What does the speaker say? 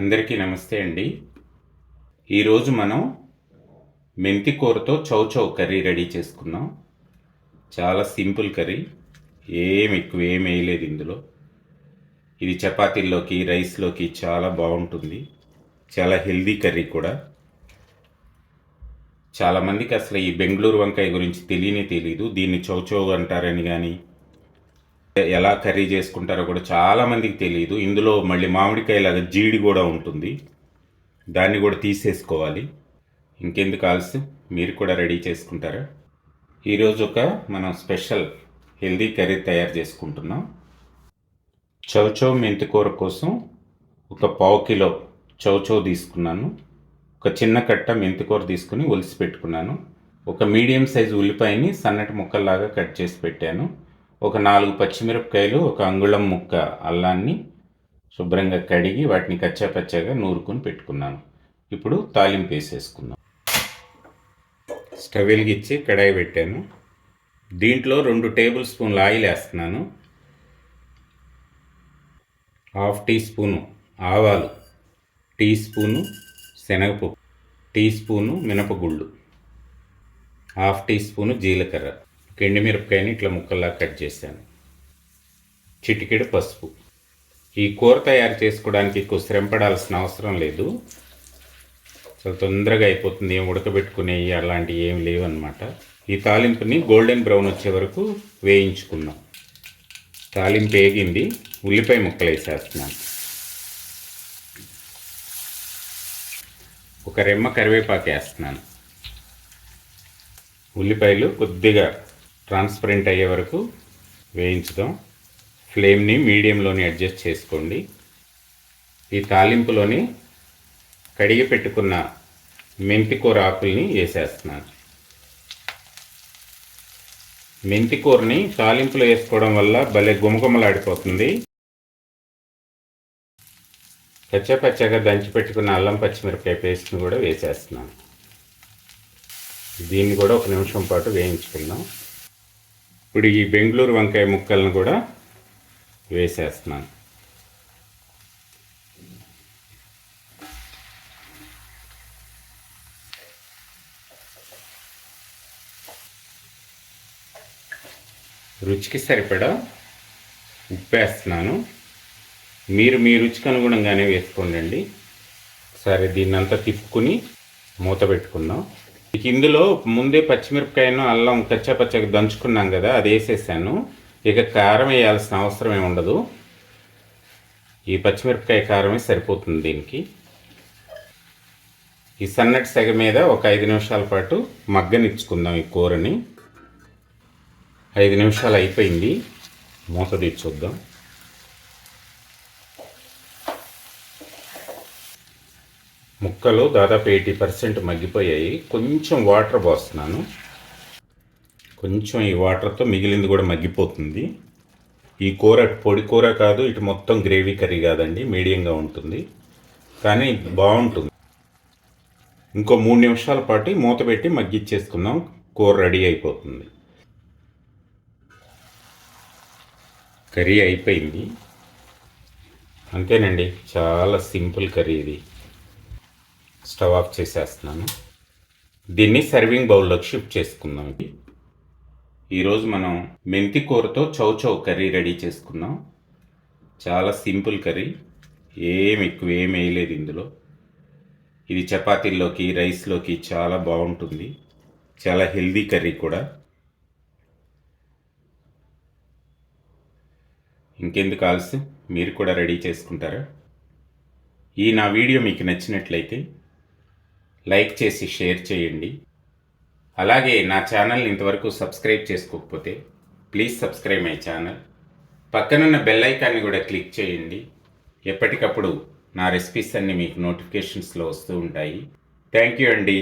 అందరికీ నమస్తే అండి. ఈరోజు మనం మెంతికూరతో చౌచౌ కర్రీ రెడీ చేసుకున్నాం చాలా సింపుల్ కర్రీ. ఏం ఎక్కువ ఏం వేయలేదు ఇందులో. ఇది చపాతీల్లోకి రైస్లోకి చాలా బాగుంటుంది. చాలా హెల్దీ కర్రీ కూడా. చాలామందికి అసలు ఈ బెంగళూరు వంకాయ గురించి తెలియనే తెలియదు దీన్ని చౌచౌ అంటారని కానీ ఎలా కర్రీ చేసుకుంటారో కూడా చాలామందికి తెలియదు ఇందులో మళ్ళీ మామిడికాయలాగా జీడి కూడా ఉంటుంది. దాన్ని కూడా తీసేసుకోవాలి. ఇంకెందుకు ఆలస్యం? మీరు కూడా రెడీ చేసుకుంటారా? ఈరోజు ఒక మనం స్పెషల్ హెల్దీ కర్రీ తయారు చేసుకుంటున్నాం. చౌచౌ మెంతికూర కోసం ఒక పావు కిలో చౌచౌ తీసుకున్నాను. ఒక చిన్న కట్ట మెంతికూర తీసుకుని ఒలిసి పెట్టుకున్నాను. ఒక మీడియం సైజు ఉల్లిపాయని సన్నటి ముక్కల్లాగా కట్ చేసి పెట్టాను. ఒక నాలుగు పచ్చిమిరపకాయలు ఒక అంగుళం ముక్క అల్లాన్ని శుభ్రంగా కడిగి వాటిని కచ్చాపచ్చాగా నూరుకొని పెట్టుకున్నాను. ఇప్పుడు తాలింపు వేసేసుకుందాం. స్టవ్ వెలిగించి కడాయి పెట్టాను. దీంట్లో రెండు టేబుల్ స్పూన్ల ఆయిల్ వేస్తున్నాను. హాఫ్ టీ స్పూను ఆవాలు టీ స్పూను శనగపప్పు టీ స్పూను మినపగుళ్ళు హాఫ్ టీ స్పూను జీలకర్ర. ఎండుమిరపకాయని ఇట్లా ముక్కల్లా కట్ చేశాను. చిటికెడు పసుపు. ఈ కూర తయారు చేసుకోవడానికి ఎక్కువ శ్రమ పడాల్సిన అవసరం లేదు. చాలా తొందరగా అయిపోతుంది. ఏం ఉడకబెట్టుకునేవి అలాంటివి ఏం లేవు అనమాట ఈ తాలింపుని గోల్డెన్ బ్రౌన్ వచ్చే వరకు వేయించుకుందాం తాలింపు వేగింది. ఉల్లిపాయ ముక్కలు వేసేస్తున్నాను ఒక రెమ్మ కరివేపాకు వేస్తున్నాను. ఉల్లిపాయలు కొద్దిగా ట్రాన్స్పరెంట్ అయ్యే వరకు వేయించుదాం. ఫ్లేమ్ని మీడియంలోని అడ్జస్ట్ చేసుకోండి. ఈ తాలింపులోని కడిగి పెట్టుకున్న మెంతికూర ఆకుల్ని వేసేస్తున్నాను. మెంతికూరని తాలింపులో వేసుకోవడం వల్ల భలే గుమగుమలాడిపోతుంది. పచ్చపచ్చగా దంచి పెట్టుకున్న అల్లం పచ్చిమిరపకాయ పేస్ట్ని కూడా వేసేస్తున్నాను. దీన్ని కూడా ఒక నిమిషం పాటు వేయించుకుందాం. ఇప్పుడు ఈ బెంగళూరు వంకాయ ముక్కలను కూడా వేసేస్తున్నాను. రుచికి సరిపడా ఉప్పు వేస్తున్నాను. మీరు మీ రుచికి అనుగుణంగానే వేసుకోండి సరే దీన్నంతా తిప్పుకుని మూత పెట్టుకుందాం. ఇందులో ముందే పచ్చిమిరపకాయను అల్లం కచ్చాపచ్చగా దంచుకున్నాం కదా అది వేసేసాను. ఇక కారం వేయాల్సిన అవసరం ఏమి ఉండదు. ఈ పచ్చిమిరపకాయ కారమే సరిపోతుంది దీనికి. ఈ సన్నటి సెగ మీద ఒక ఐదు నిమిషాల పాటు మగ్గనిచ్చుకుందాం ఈ కూరని. ఐదు నిమిషాలు అయిపోయింది. మూత తీర్చొద్దాం. ముక్కలు దాదాపు ఎయిటీ పర్సెంట్ మగ్గిపోయాయి. కొంచెం వాటర్ పోస్తున్నాను. కొంచెం ఈ వాటర్తో మిగిలింది కూడా మగ్గిపోతుంది. ఈ కూర పొడి కూర కాదు ఇటు మొత్తం గ్రేవీ కర్రీ కాదండి మీడియంగా ఉంటుంది. కానీ బాగుంటుంది. ఇంకో మూడు నిమిషాల పాటు మూత పెట్టి మగ్గిచ్చేసుకుందాం. కూర రెడీ అయిపోతుంది. కర్రీ అయిపోయింది. అంతేనండి చాలా సింపుల్ కర్రీ ఇది. స్టవ్ ఆఫ్ చేసేస్తున్నాను. దీన్ని సర్వింగ్ బౌల్లోకి షిఫ్ట్ చేసుకుందాం. ఇది ఈరోజు మనం మెంతి కూరతో చౌచౌ కర్రీ రెడీ చేసుకున్నాం చాలా సింపుల్ కర్రీ. ఏం ఎక్కువ ఏం వేయలేదు ఇందులో. ఇది చపాతీల్లోకి రైస్లోకి చాలా బాగుంటుంది. చాలా హెల్దీ కర్రీ కూడా. ఇంకెందుకు ఆలస్యం? మీరు కూడా రెడీ చేసుకుంటారా? ఈ నా వీడియో మీకు నచ్చినట్లయితే లైక్ చేసి షేర్ చేయండి. అలాగే నా ఛానల్ని ఇంతవరకు సబ్స్క్రైబ్ చేసుకోకపోతే ప్లీజ్ సబ్స్క్రైబ్ మై ఛానల్. పక్కనున్న బెల్ ఐకాన్ని కూడా క్లిక్ చేయండి. ఎప్పటికప్పుడు నా రెసిపీస్ అన్నీ మీకు నోటిఫికేషన్స్లో వస్తూ ఉంటాయి. థ్యాంక్ యూ అండి.